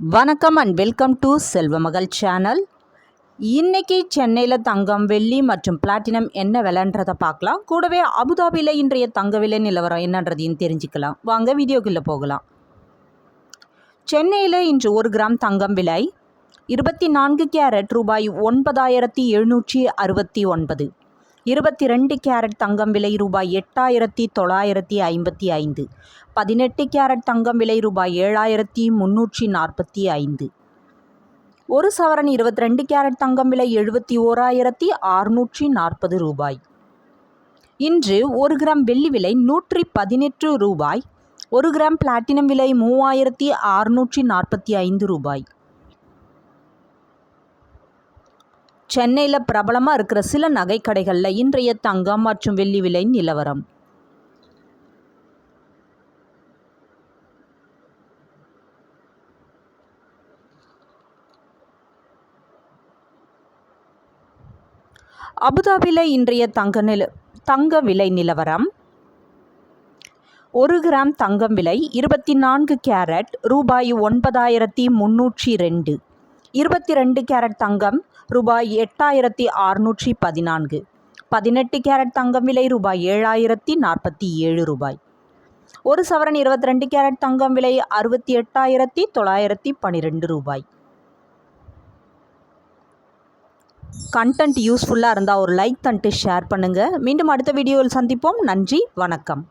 வணக்கம் and welcome to Selvamagal channel இன்றைக்கி சென்னையில் தங்கம் வெள்ளி மற்றும் பிளாட்டினம் என்ன விலைன்றதை பார்க்கலாம். கூடவே அபுதாபியில் இன்றைய தங்க விலை நிலவரம் என்னன்றதையும் தெரிஞ்சுக்கலாம். வாங்க வீடியோக்குள்ளே போகலாம். சென்னையில் இன்று ஒரு கிராம் தங்கம் விலை இருபத்தி நான்கு கேரட் ரூபாய் ஒன்பதாயிரத்தி எழுநூற்றி அறுபத்தி ஒன்பது. இருபத்தி ரெண்டு கேரட் தங்கம் விலை ரூபாய் எட்டாயிரத்தி தொள்ளாயிரத்தி ஐம்பத்தி ஐந்து. பதினெட்டு கேரட் தங்கம் விலை ரூபாய் ஏழாயிரத்தி முன்னூற்றி நாற்பத்தி ஐந்து. ஒரு சவரன் இருபத்தி ரெண்டு கேரட் தங்கம் விலை எழுபத்தி ஓராயிரத்தி அறுநூற்றி நாற்பது ரூபாய். இன்று ஒரு கிராம் வெள்ளி விலை நூற்றி பதினெட்டு ரூபாய். ஒரு கிராம் பிளாட்டினம் விலை மூவாயிரத்தி அறுநூற்றி நாற்பத்தி ஐந்து ரூபாய். சென்னையில் பிரபலமாக இருக்கிற சில நகைக்கடைகளில் இன்றைய தங்கம் மற்றும் வெள்ளி விலை நிலவரம். அபுதாபியில் இன்றைய தங்க நில தங்க விலை நிலவரம். ஒரு கிராம் தங்கம் விலை இருபத்தி நான்கு கேரட் ரூபாய் ஒன்பதாயிரத்தி முன்னூற்றி ரெண்டு. இருபத்தி ரெண்டு கேரட் தங்கம் ரூபாய் எட்டாயிரத்தி அறுநூற்றி பதினான்கு. பதினெட்டு கேரட் தங்கம் விலை ரூபாய் ஏழாயிரத்தி நாற்பத்தி ஏழு ரூபாய். ஒரு சவரன் இருபத்தி ரெண்டு கேரட் தங்கம் விலை அறுபத்தி எட்டாயிரத்தி தொள்ளாயிரத்தி பன்னிரெண்டு ரூபாய். கண்டென்ட் யூஸ்ஃபுல்லாக இருந்தால் ஒரு லைக் தன்ட்டு ஷேர் பண்ணுங்கள் மீண்டும் அடுத்த வீடியோவில் சந்திப்போம். நன்றி வணக்கம்.